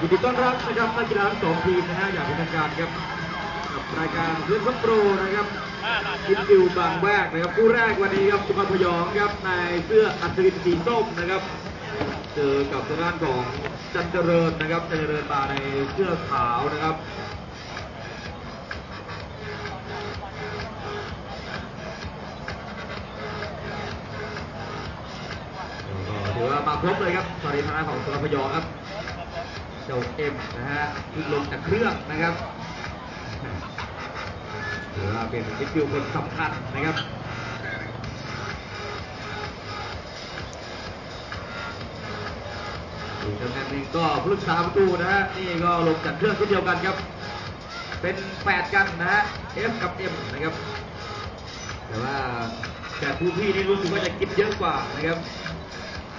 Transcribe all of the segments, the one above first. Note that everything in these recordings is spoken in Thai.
ยินดีต้อนรับนะครับนักกีฬาทั้งสองทีมนะฮะอย่างเป็นทางการครับกับรายการเพื่อนซัปโปรนะครับคิดดิวบางแวกนะครับคู่แรกวันนี้ครับสุพรรณพยองครับในเสื้ออัศวินสีส้มนะครับ เจอกับทางด้านของจันเจริญนะครับจันเจริญมาในเสื้อขาวนะครับถือว่ามาครบเลยครับสวัสดีทางด้านของสุรพยองครับ เจ้าเอ็มนะฮะที่ลงจากเครื่องนะครับถือว่าเป็นมิดฟิลด์คนสำคัญนะครับอีกตำแหน่งหนึ่งก็ผู้รักษาประตูนะฮะนี่ก็ลงจากเครื่องเช่นเดียวกันครับ เป็นแปดกันนะฮะ F กับ M นะครับ แต่ว่าแต่ผู้พี่นี่รู้สึกว่าจะกินเยอะกว่านะครับ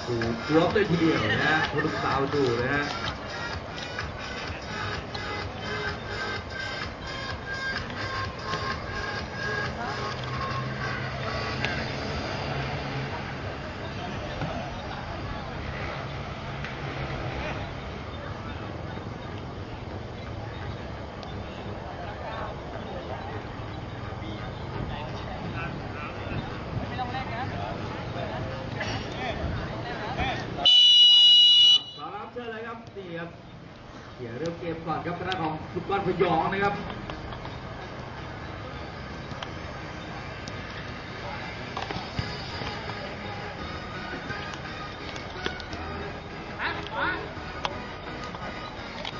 ดูทวมเลยทีเดียวนะฮะผู้รักษาประตูนะฮะ ครับทางด้านของฟุตบอลพยองนะครับ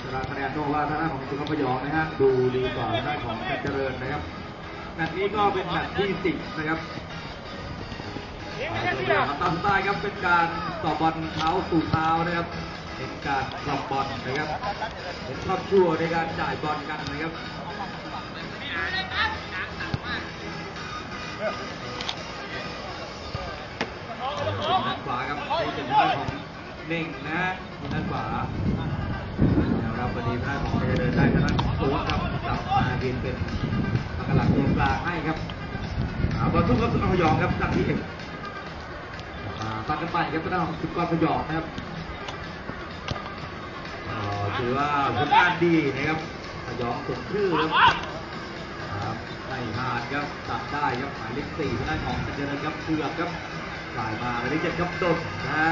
ตารางคะแนนต้องว่าทางด้านของสุพรรณพยองนะฮะดูดีกว่าทางด้านของเพชรเจริญนะครับแมตช์นี้ก็เป็นแมตช์ที่สิบนะครับตามสไตล์ครับเป็นการต่อบอลเท้าสู่เท้านะครับ เป็นการกลับบอลนะครับเป็นครอบชั่วในการจ่ายบอลกันนะครับด้านขวาครับเป็นทางด้านของเน่งนะฮะด้านขวาแนะครับวันนี้ท่านของเดินได้ทางด้านโค้ครับกลับมาเรียนเป็นปากหลักตัวกลางให้ครับเอาบอลทุ่มครับสุนทรยองครับจากที่เอกมาปัดกันไปครับด้านของสุกรยองนะครับ ถือว่าผลงานดีนะครับพยองสมชื่อครับครับไม่พลาดครับตัดได้ครับหมายเลขสี่ทางด้านของเจริญครับเชือกครับสายมาหมายเลขเจ็ดครับดนนะฮะ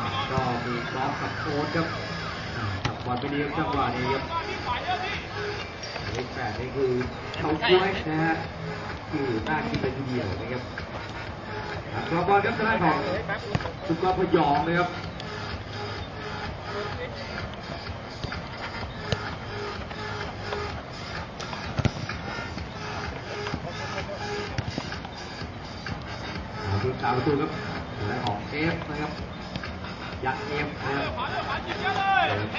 หลังก็มีกอล์ฟกับโค้ชครับจับบอลไปดีครับจังหวะนี้ครับเลขแปดนี่คือเฉาก้วยนะฮะที่น่ากินเป็นเดียวนะครับอ่ากรอบบอลครับทางด้านของสุกรพยองนะครับามประตูครับทางด้านของเอฟนะครับ ยัดเอฟนะครับ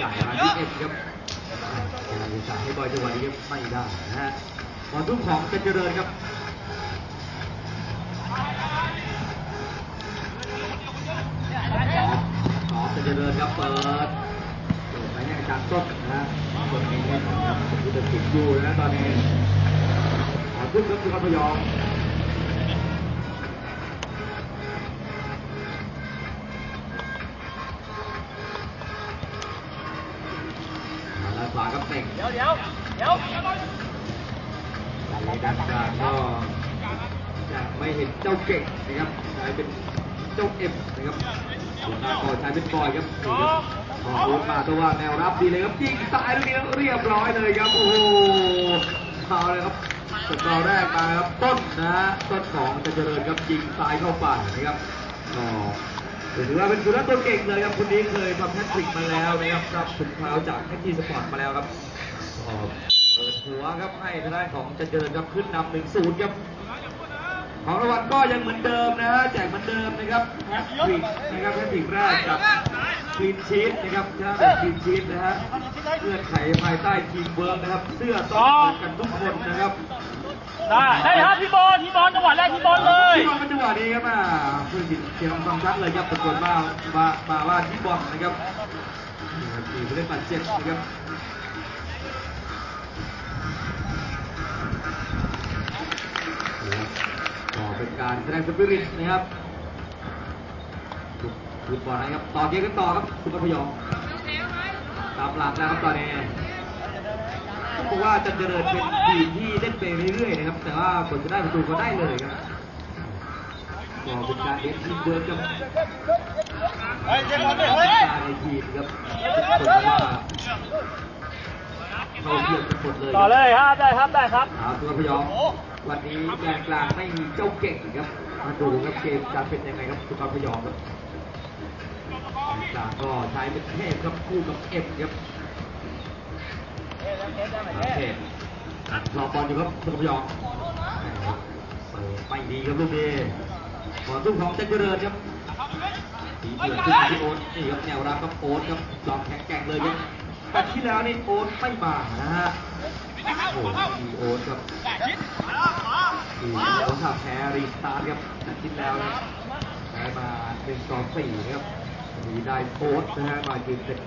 จ่ายมาที่เอฟครับจ่ายจ่ายให้บอยจังหวะนี้ครับไม่ได้นะฮะบอลทุ่มของเป็นเจริญครับขอเป็นเจริญครับเปิดเปิดไปให้อาจารย์ต้นนะฮะต้นนี้ครับผมจะติดอยู่นะตอนนี้ขอขึ้นครับสุพรรณพยอง จ้าเก่งนะครับกลายเป็นเจ้าเอ็มนะครับส่วนหน้าก็ใช้เป็นบอยครับนี่ครับขอโอนมาตัวว่าแนวรับดีเลยครับยิงซ้ายลูกนี้เรียบร้อยเลยครับโอ้โหเอาเลยครับสกอร์แรกมาครับต้นนะต้นของจะเจริญครับยิงซ้ายเข้าไปนะครับก็ถือว่าเป็นสุณนัขตัวเก่งเลยครับคนนี้เคยทำแฮตทริกมาแล้วนะครับรับถุงเท้าจากแท็กซี่สปอร์ตมาแล้วครับเปิดหัวครับให้ทางด้านของจันเจริญครับขึ้นนำหนึ่งศูนย์ครับ ของรางวัลก็ยังเหมือนเดิมนะฮะแจกเหมือนเดิมนะครับแฮตทริกนะครับแฮตทริกแรกกับคลีนชีตนะครับชนะแบบคลีนชีตนะฮะเงื่อนไขภายใต้ทีมเวิร์กนะครับ เสื้อต้องเหมือนกันทุกคนนะครับ ได้ได้ครับพี่บอลพี่บอลจังหวะแรกพี่บอลเลยที่บอลเป็นจังหวะนี้ครับอ่าเพื่อนเสียงฟังชัดเลยครับตะโกนมามามาว่าที่บอลนะครับนี่ครับมีผู้เล่นบาดเจ็บนะครับ เป็นการแสดงสปิริตนะครับฟุตบอลนะครับต่อเกมกันต่อครับสุณพยองตามหลักแล้วครับตอนนี้ต้องบอกว่าจะเจริญเป็นทีมที่เล่นไปเรื่อยๆนะครับ แต่ว่าผลจะได้ประตูก็ได้เลยครับก็เป็นการเล่นทีมเวิร์กกับเฮ้ยเจ๊บอลดิการในทีมครับทุกคนว่าเขาเทียบกันหมดเลยต่อเลยครับได้ครับได้ครับเอาตัวพยอง วันนี้แกนกลางไม่มีเจ้าเก่งครับ มาดูครับเกมจะเป็นยังไงครับสุพรรพยองครับแกลางก็ใช้เป็นเทพครับคู่กับเอ็มครับเทพรอบอลอยู่ครับสุพรรพยองเปิดไม่ดีครับลูกนี้บอลทุ่งของเจริญครับสีเดือดขึ้นมาที่โอ๊ตนี่ครับแนวรับครับโอ๊ตครับจอมแข็งแกร่งเลยครับแต่ที่แล้วนี่โอ๊ตไม่มานะฮะโอ้โหโอ๊ตครับ มีโอ๊ตทำแพ้รีสตาร์ทครับนัดที่แล้วนะแพ้มาหนึ่งสองสี่นะครับมีได้โอ๊ตนะฮะมายืนเป็น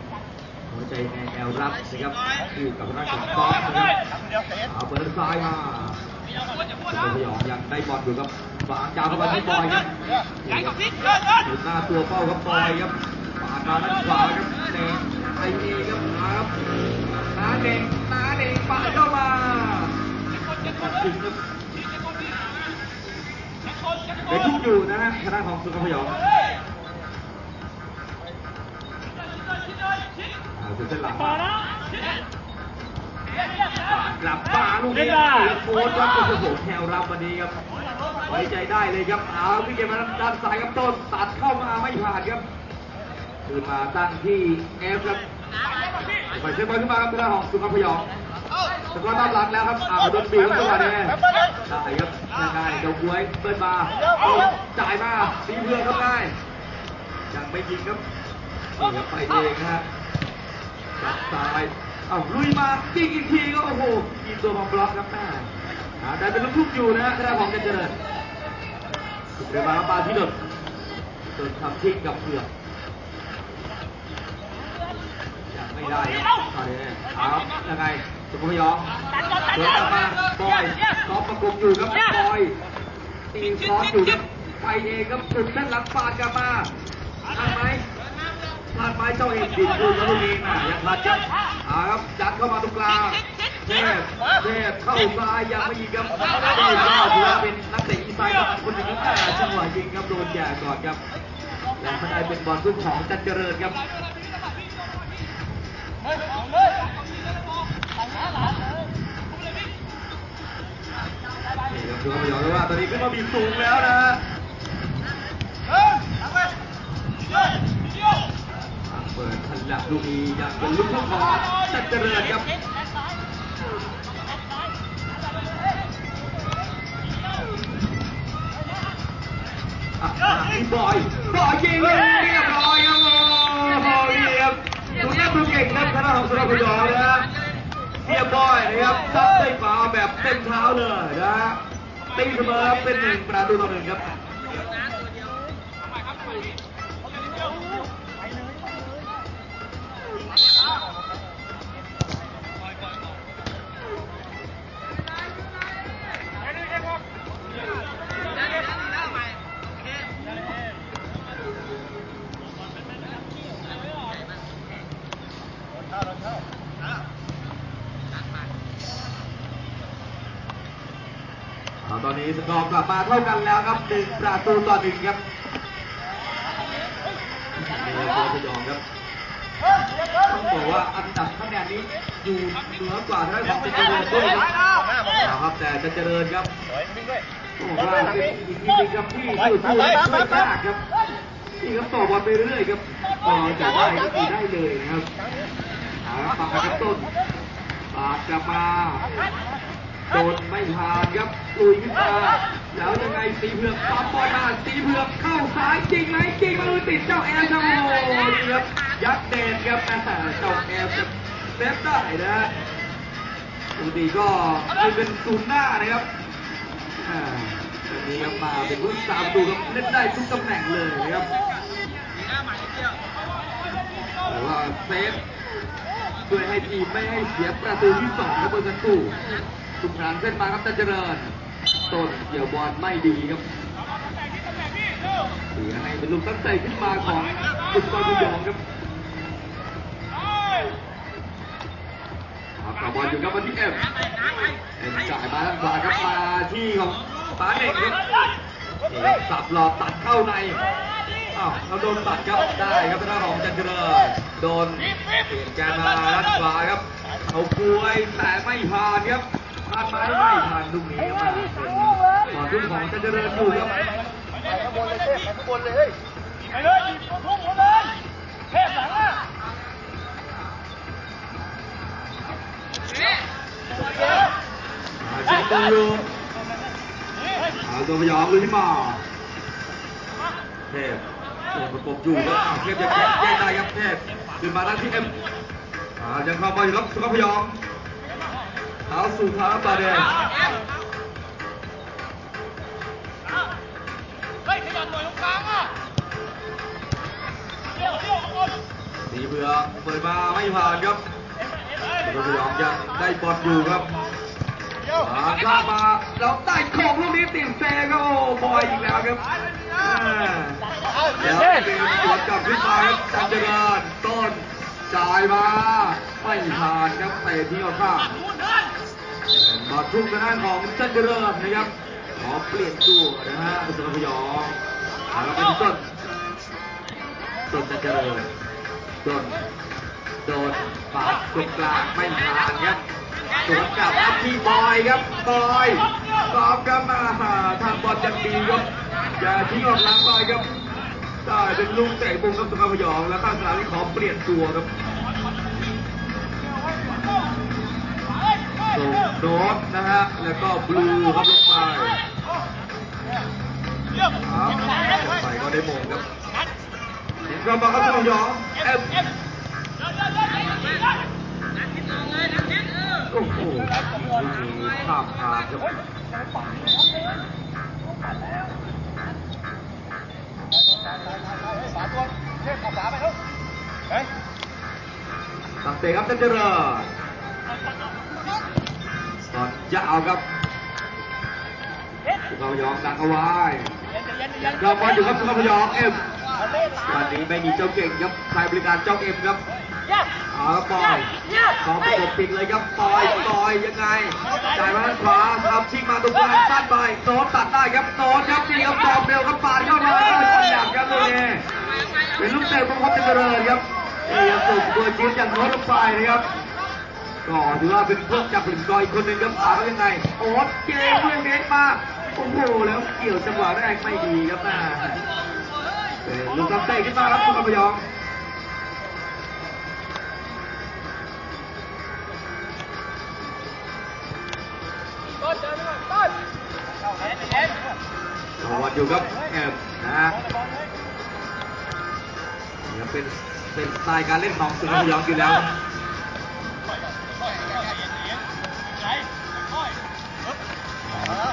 หัวใจในแนวรับนะครับอยู่กับทางด้านของกอล์ฟนะครับเอาเปิดซ้ายมาสุพยองยังได้บอลอยู่ครับฝางยาวเข้ามาที่บอยครับหน้าตัวเป้าครับบอยครับฝาดมาด้านขวาครับเน่งไอเอครับมาครับน้าเน่งน้าเน่งปาเข้ามา บอลจริงครับเป็นทุกอยู่นะฮะคณะของสุพยองเอาถึงเส้นหลังต่อมานะกลับมาลูกนี้โค้ชครับโอ้โหแถวรับวันนี้ครับ ไว้ใจได้เลยครับ เอาพี่เกมมาด้านซ้ายครับต้นตัดเข้ามาไม่ผ่านครับคืนมาตั้งที่เอฟครับไปเช็คบอลขึ้นมาครับทางด้านของสุพรรณพยอง สกอร์ตามหลังแล้วครับอ้าวโดนบีบครับจังหวะนี้ได้ครับยังไงเดี๋ยวบวยเปิดมาจ่ายมาสีเพื่อนครับได้ยังไม่ยิงครับนี่ครับไปเองนะฮะจับซ้ายอ้าวลุยมายิงอีกทีก็โอ้โหยิงตัวมาบล็อกครับแม่อ่าได้เป็นลูกทุ่งอยู่นะฮะคณะของเจริญเดี๋ยวมาปาที่หนึ่งโดนทำทิ้งกับเผือกยังไม่ได้ครับตอนนี้ครับยังไง สุภพยองเดินกลับมาบอยซอฟประกบอยู่ครับบอยตีซอฟอยู่ครับไปเองครับถึงเส้นหลังปาดกลับมาทันไหมพลาดไม้เจ้าเอกดิดดูแล้วลูกนี้นะยังพลาดครับเอาครับยัดเข้ามาตรงกลางเทพเทพเข้าซ้ายยังไม่ยิงครับนี่ก็ถือว่าเป็นนักเตะอีสานคนหนึ่งครับแต่จังหวะยิงครับโดนแย่ก่อนครับและไม่ได้เป็นบอลลูกของจันเจริญครับ นี่ครับถือว่าไม่ยอมเลยว่าตอนนี้ขึ้นมาบีสูงแล้วนะฮะเปิดทันหลักลูกนี้ยังเป็นลูกของจัดเจริญครับบอยบอยยิงเรียบร้อยครับโอ้โหนี่ครับดูหน้าดูเก่งครับคณะของสุรพยอนะฮะเรียบร้อยนะครับซัดได้ฝาแบบเต็มเท้าเลยนะฮะ ตีเสมอเป็นหนึ่งประตูต่อหนึ่งครับ สกอร์กลับมาเท่ากันแล้วครับหนึ่งประตูต่อหนึ่งครับนี่ครับพยองครับต้องบอกว่าอันดับคะแนนนี้อยู่เหนือกว่าทางด้านของเจริญด้วยครับเอาครับแต่จะเจริญครับต้องบอกว่าเป็นอีกทีมหนึงครับที่สู้สู้ไม่มากครับนี่ครับต่อบอลไปเรื่อยครับพอจะได้ก็คือได้เลยนะครับเอาครับปักครับต้นปาดกลับมา โดนไม่ผ่านครับลุยขึ้นมาแล้วยังไงสีเผือกปั๊มบอลมาสีเผือกเข้าซ้ายจริงไหมจริงมาลุยติดเจ้าแอลครับโอ้โหนี่ครับยักษ์เดนครับเจ้าแอลจะเซฟได้นะฮะปกติก็ไม่เป็นศูนย์หน้านะครับอ่าวันนี้มาเป็นผู้สามตัวครับเล่นได้ทุกตำแหน่งเลยนะครับแต่ว่าเซฟช่วยให้ทีมไม่ให้เสียประตูที่สองครับเบอร์กันตู้ ทุกครั้งเส้นมาครับจันเจริญต้นเกี่ยวบอลไม่ดีครับเสียให้เป็นลูกตั้งใจขึ้นมาของฟุตบอลพยองครับกับบอลอยู่กับมาที่เอ็มเอ็มจ่ายมาทางขวาครับมาที่ของปาเด็กครับนี่ครับสับหลอดตัดเข้าในอ้าวเราโดนตัดครับได้ครับทางด้านของจันเจริญโดนเปลี่ยนแกนมาด้านขวาครับเอากล้วยแต่ไม่ผ่านครับ ผ่าไหมไม่ผ่านลูกนี้มาเป็นต่อทุ่งของจันเจริญอยู่ครับไปข้างบนเลยเทพไปข้างบนเลยเฮ้ยไปเลยหยิบทุ่งเขาเลยเทพหลังอะอาเช็คดูอยู่เอาตัวพยองลุยขึ้นมาเทพเทพประกบอยู่ครับอ้วเทพจะแก้ได้ครับเทพขึ้นมาด้านที่เอ็มอ่ายังเข้าไปอยู่ครับสุขพยอง เท้าสู่เท้าตาแดงเฮ้ยขยันหน่อยตรงกลางอะเดี่ยวเดี่ยวข้างบนสีเบือเปิดมาไม่ผ่านครับสุขพยองยังได้บอลอยู่ครับอ่าข้ามมาแล้วได้ของลูกนี้ติดเซครับโอ้บอยอีกแล้วครับอ่าแล้วเป็นสวนกลับขึ้นมาครับจันเจริญต้นจ่ายมาไม่ผ่านครับเตะที่เอาข้าง มาทุ่มทางด้านของจันเจริญนะครับ ขอเปลี่ยนตัวนะฮะสุรพยองแล้วไปที่ต้นต้นจันเจริญต้นโดนปาดตรงกลางไม่ผ่านครับสวนกลับครับที่บอยครับบอยตอบกลับมาทางบอลยังดีครับอย่าทิ้งออกหลังบอยครับได้เป็นลูกเตะมุมครับสุขพยองแล้วตั้งสนามที่ขอเปลี่ยนตัวครับ ส่งโดสนะฮะ แล้วก็บลูครับลงไปครับไปก็ได้มงครับเห็นกลับมาครับสุขพยองเอ็มโอ้โหข้ามขาดครับฝาตัวเทพขอบฝาไปเถอะเฮ้ยตัดเตะครับจันเจริญ ตอนจะเอาครับสุขพยองดักเอาไว้ดอกบอลอยู่ครับสุขพยองเอ็มวันนี้ไม่มีเจ้าเก่งครับใช้บริการเจ้าเอ็มครับเอาครับบอยสองประกบปิดเลยครับบอยบอยยังไงจ่ายมาทางขวาทำชิงมาตรงกลางสั้นไปโน้ตตัดได้ครับโน้ตครับนี่ครับตอบเร็วครับปาดเข้ามาขยับครับตัวนี้เป็นลูกเตะของคนเจริญครับนี่ยังส่งตัวชิ้นจากโน้ตลงไปนะครับ ก็ถือว่าเป็นเพื่อนจากผลิตกรอีกคนหนึ่งครับถามว่ายังไงโอ๊ตเกมเพื่อนเมตรมาโอ้โหแล้วเกี่ยวจังหวะแรกไม่ดีครับนะลูกกำเตะขึ้นมาครับคุณกำพยองต่อนต้นเอ็นเอ็นรอวันอยู่ครับแอบนะฮะเป็นเป็นสไตล์การเล่นของสุนทรยองอยู่แล้ว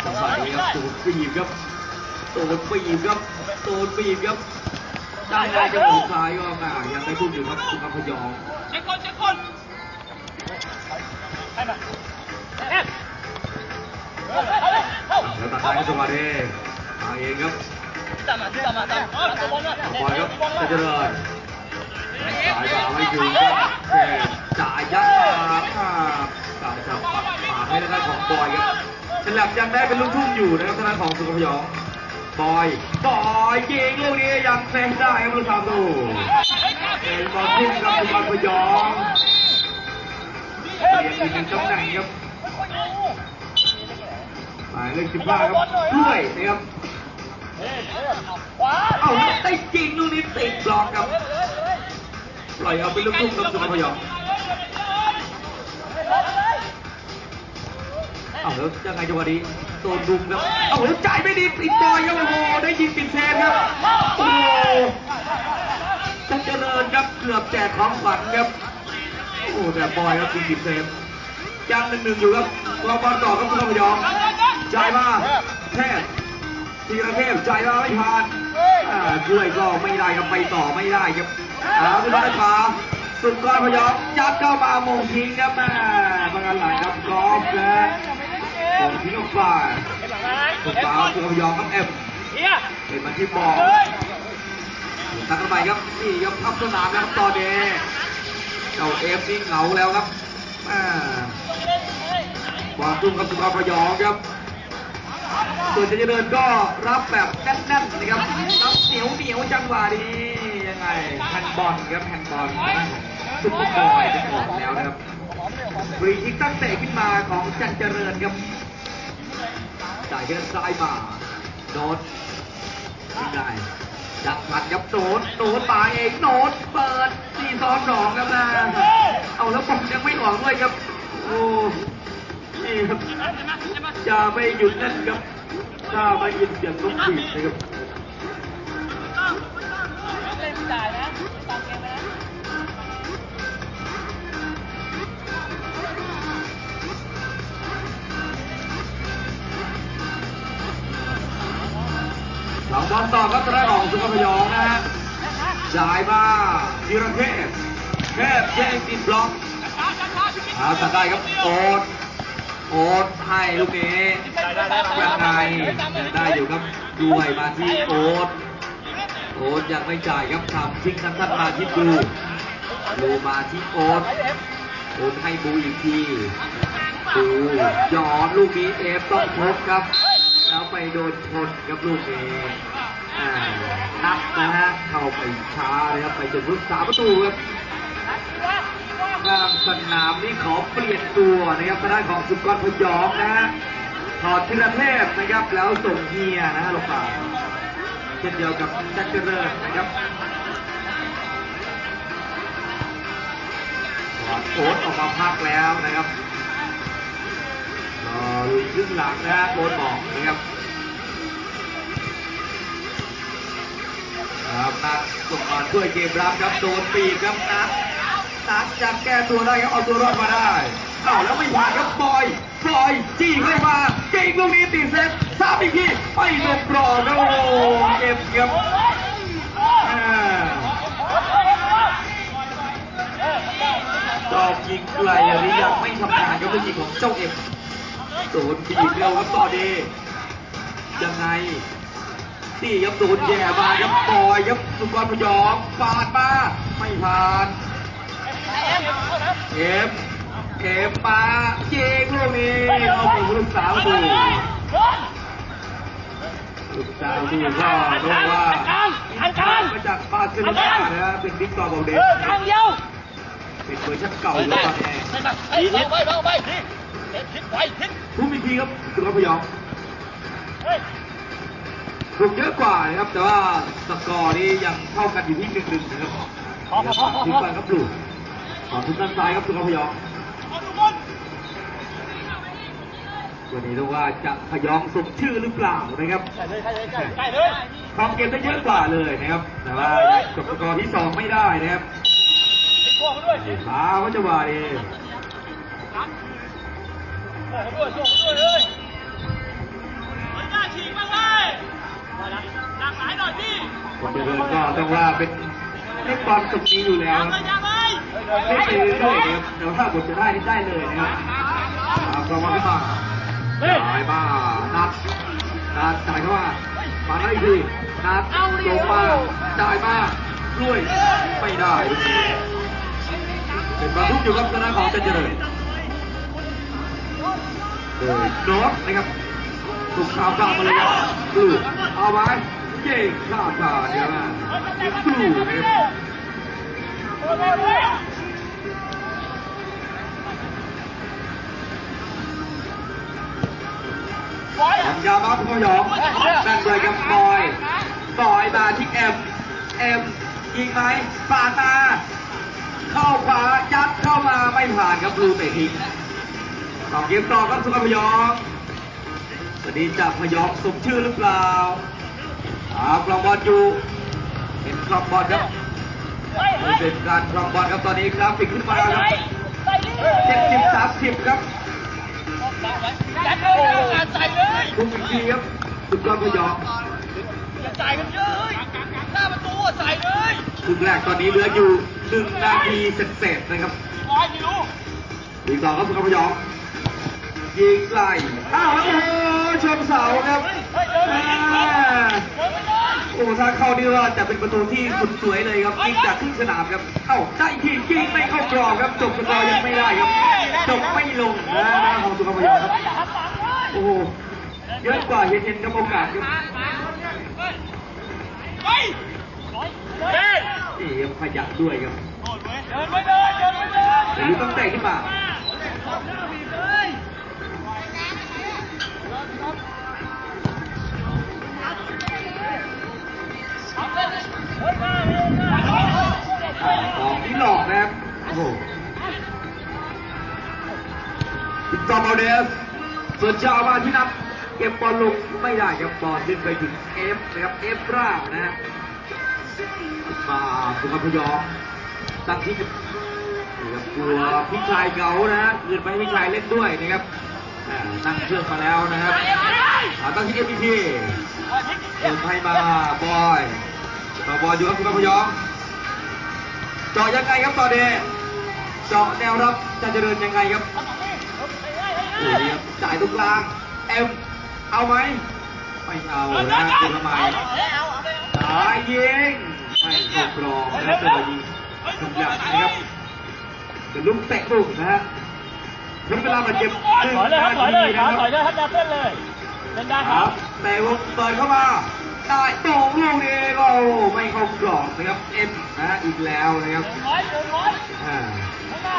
จังหวะนี้ครับตูดปีบครับตูดปีบครับตูดปีบครับได้ได้จังหวะสุดท้ายก็มายังได้พูดอยู่ครับสุนทรพยองเช็คคนเช็คคนให้มาเอ็นเอาเลยเข้าแล้วตัดได้ก็จังหวะนี้มาเองครับตามมาตามมาตามมาตามบอลนะบอยครับจะเจริญสายมาไม่อยู่ครับแค่จ่ายยัดมาครับจ่ายจะปัดปากให้ทางด้านของบอยครับ ฉลับยังได้เป็นลูกทุ่งอยู่นะครับทางด้านของสุขพยองบอยบอยยิงลูกนี้ยังเซฟได้ครับลูกสาวดูเป็นบอลทุ่งครับสุขพยองเปลี่ยนอีกหนึ่งตำแหน่งครับหมายเลขสิบห้าครับด้วยนะครับเอาแล้วได้จริงลูกนี้ติดบล็อกครับปล่อยเอาเป็นลูกทุ่งครับสุขพยอง เอาแล้วยังไงจังหวะนี้โดนรุมครับเอาแล้วจ่ายไม่ดีติดบอยครับโอ้โหได้ยิงติดเซนครับโอ้โหจันเจริญครับเกือบแจกของขวัญครับโอ้โหแต่บอยครับยิงติดเซนยังหนึ่งหนึ่งอยู่ครับรอบอลต่อครับสุขพยองจ่ายมาแทบธีรเทพจ่ายมาไม่ผ่านอ่าช่วยก็ไม่ได้ครับไปต่อไม่ได้ครับอาขึ้นมาขวาสุดก้อนพยองยัดเข้ามามงทิ้งครับแม่ประกันหลังครับกอล์ฟและมง ทิ้งออกไปเอ็นหลังนะสุดฟ้าก่อพยองครับเอ็มเฮียเห็นมันที่บอลตั้งกันไปครับนี่ครับพับสนามแล้วครับตอนนี้เจ้าเอฟนี่เหงาแล้วครับอ่าวางตุ้มกับสุภาพยองครับ ส่วนเจริญก็รับแบบแน่นๆนะครับรับเหนียวเหนียวจังหวะนี้ยังไงแฮนด์บอลครับแฮนด์บอลนะซุปเปอร์บอยไปก่อนแล้วนะครับฟรีคิกตั้งเตะขึ้นมาของจันเจริญครับ จ่ายเดินซ้ายมาโน้ตยังไงดักผัดยับโนดโนดมาเองโนดเปิดสี่สอนสองครับนะเอาแล้วผมยังไม่หวังด้วยครับโอ้นี่ครับจะไม่หยุดนั่นครับถ้าไม่ยินเสียงนกหวีดนะครับ ธีรเทพเทพแย่งติดบล็อกเอาตัดได้ครับโอ๊ตโอ๊ตให้ลูกนี้ยังไงยังได้อยู่ครับด้วยมาที่โอ๊ตโอ๊ตยังไม่จ่ายครับทำทิ้งสั้นมาที่บูบูมาที่โอ๊ตโอ๊ตให้บูอีกทีบูย้อนลูกนี้เอฟต้องพบครับ แล้วไปโดนชนครับลูกนี้ นับนะฮะเข้าไปช้าเลยครับไปจนพุทสามประตูครับข้างสนามนี่ขอเปลี่ยนตัวนะครับทางด้านของสุกรพยองนะฮะถอดธีรเทพนะครับแล้วส่งเฮียนะฮะลงมาเช่นเดียวกับแจ็คเจริญนะครับถอดโอ๊ตออกมาพักแล้วนะครับรอลุยครึ่งหลังนะฮะโค้ชบอกนะครับ ครับนัดส่งมาช่วยเกมรับครับโดนปีกครับนัดนัดจะแก้ตัวได้ครับเอาตัวรอดมาได้เอ้าแล้วไม่ผ่านครับบอยบอยจี้เข้ามาเก่งลูกนี้ตีเซตสามอีกทีไม่ลงกรอบครับโอ้เก็บครับดอกยิงไกลอันนี้ยังไม่ทำงานครับเป็นยิงของเจ้าเอ็มโดนบีบเร็วครับต่อดียังไง นี่ครับโดนแย่มาครับบอยครับสุกรพยองปาดมาไม่ผ่านเอฟเอฟมาเจงลูกนี้เอาไปลูกสาวดูลูกสาวดูก็รียกว่ามาจากบาร์เซโลนานะเป็นบิ๊กตอบอลเดเออสทางเดียวเป็นเวอร์ชันเก่าอยู่ตอนนี้ไอ้ทิศไปไปทิศทิศไปทิศทุกวิธีครับสุกรพยอง ถูกเยอะกว่านะครับ แต่ว่าสกอร์นี้ยังเท่ากันอยู่ที่หนึ่งหนึ่งนะครับพอพอพอพอทิ้งไปครับลูกขอทุกด้านซ้ายครับสุขพยองวันนี้เรียกว่าจะพยองสมชื่อหรือเปล่านะครับใกล้เลยใกล้เลยใกล้เลยครองเกมได้เยอะกว่าเลยนะครับ แต่ว่าจบสกอร์ที่สองไม่ได้นะครับไอ้พวกเขาด้วยขาก็จะว่าดีพวกเขาด้วยพวกเขาด้วยเลย มานะหลากหลายหน่อยพี่คนเจริญก็ต้องว่าเป็นเล่นบอลตรงนี้อยู่แล้วยังยังเลยเล่นไปเรื่อยๆนะครับแต่ว่าถ้าบทจะได้นี่ได้เลยนะครับเอากลับมาขึ้นมาจ่ายมานัดนัดจ่ายเข้ามามาได้อีกทีนัดลงมาจ่ายมาลุยไม่ได้ลูกนี้เป็นประทุกอยู่กับธนาของเจนเจริญโดยโน้ตนะครับ ถูกข่าวกลับมาเลยครับดูเอาไว้เก่งข้าวขาเดี๋ยวนะดูนะครัญญาบ้าพยองนั่นเลยกับบอยบอยมาที่เอ็มเอ็มยิงไหมปาดมาเข้าขวายัดเข้ามาไม่ผ่านครับลูเตะทิ้งต่อเกมต่อครับสุขพยอง วันนี้จะพยองสมชื่อหรือเปล่าอาครองบอลอยู่เป็นครองบอลครับนี่เป็นการครองบอลครับตอนนี้กราฟิกขึ้นมาครับเจ็ดสิบสามสิบครับยัดเลยใส่เลยทุกวิธีครับสุดยอดพยองใส่กันเยอะเลยหน้าประตูใส่เลยครึ่งแรกตอนนี้เหลืออยู่หนึ่งนาทีเศษๆนะครับบอยไม่รู้อีกสองครับสุขพยองยิงไกลอ้าวแล้วโอ้โห ชนเสาครับเฮ้ยเดินไปอ่าเดินไปเลยโอ้ถ้าเข้านี่ว่าจะเป็นประตูที่สุดสวยเลยครับยิงจากครึ่งสนามครับเอ้าได้ทียิงไม่เข้ากรอบครับจบสกอร์ยังไม่ได้ครับจบไม่ลงนะของสุขภาพครับโอ้โหเยอะกว่าเห็นๆครับโอกาสครับเฮ้ยเฮ้ยนี่ครับขยันด้วยครับเดินไปเดินเดินไปเดินแต่ลูกต้องเตะขึ้นมา ออกที่หลอกนะครับโอ้โหวิกตอร์มาเดสส่วนเจ้ามาที่นับเก็บบอลลงไม่ได้ครับบอลขึ้นไปถึงเอฟนะครับเอฟร่างนะฮะมาสุขพยอมตั้งที่กับนี่ครับตัวพี่ชายเก่านะฮะคืนไปให้พี่ชายเล่นด้วยนะครับอ่านั่งเครื่องมาแล้วนะครับตั้งที่เอพีพีเดินให้มาบอย ต่อบอยอยู่ครับคุณพยองเจาะยังไงครับตอนนี้เจาะแนวรับจะเจริญยังไงครับโอ้ยครับจ่ายตรงกลางเอ็มเอาไหมไม่เอานะคุณทำไมสายยิงไม่ครอบครองนะตัวยิงทุกอย่างนะครับเป็นลูกเตะลูกนะฮะทำเวลาบาดเจ็บหนึ่งถอยเลยครับถอยเลยนาขาทีถอยนะเลยครับแนวเส้นเลยเล่นได้คครัรับบแต่วงเปิดเข้ามาได้ตรงลูกนี้ก็ ไม่เข้ากรอบนะครับเอ็มนะฮะอีกแล้วนะครับร้อยร้อยอ่า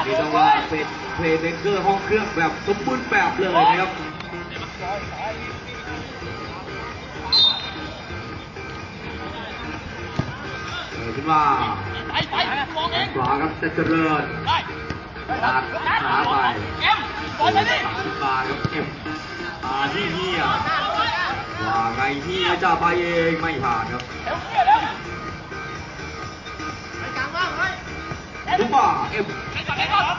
นี่ต้องว่าเป็นเพลย์เมเกอร์ห้องเครื่องแบบสมบูรณ์แบบเลยนะครับเปิดขึ้นมาไปไปมองเองขวาครับจะเจริญได้ตัดขาไปเอ็มบอลไปดิขึ้นมาครับเอ็มมาที่เฮีย ว่าไงเฮียจะไปเองไม่ผ่านครับเร็วเร็วทุกว่าเอ็มเอ็มก่อนเอ็มก่อน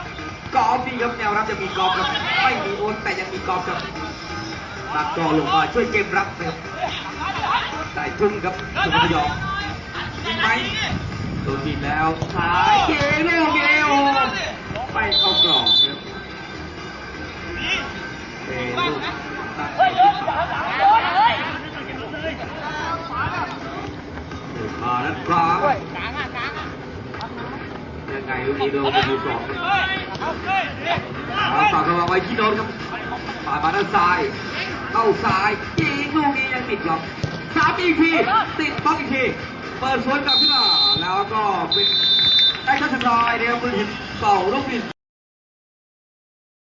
กอล์ฟนี่ครับแนวรับจะมีกอล์ฟครับไม่มีโอนแต่ยังมีกอล์ฟครับตัดกอลงมาช่วยเกมรับนะครับได้ทุ่มครับสุภยองยิงไหมโดนยิงแล้วซ้ายเกโลเกโอไม่เข้ากรอบครับเกโลตัด เฮ้ยเดินข้างหลังเดินเฮ้ยมาด้านขวายังไงลูกนี้เราไปดูสองครับเฮ้ยเอาฝากระวังไว้ที่โน้นครับปาดมาด้านซ้ายเข้าซ้ายยิงลูกนี้ยังติดหรอกสามอีกทีติดบล็อกอีกทีเปิดสวนกลับขึ้นมาแล้วก็เป็นได้ทัชทายเนี่ยมือหินเป่าลูกบิน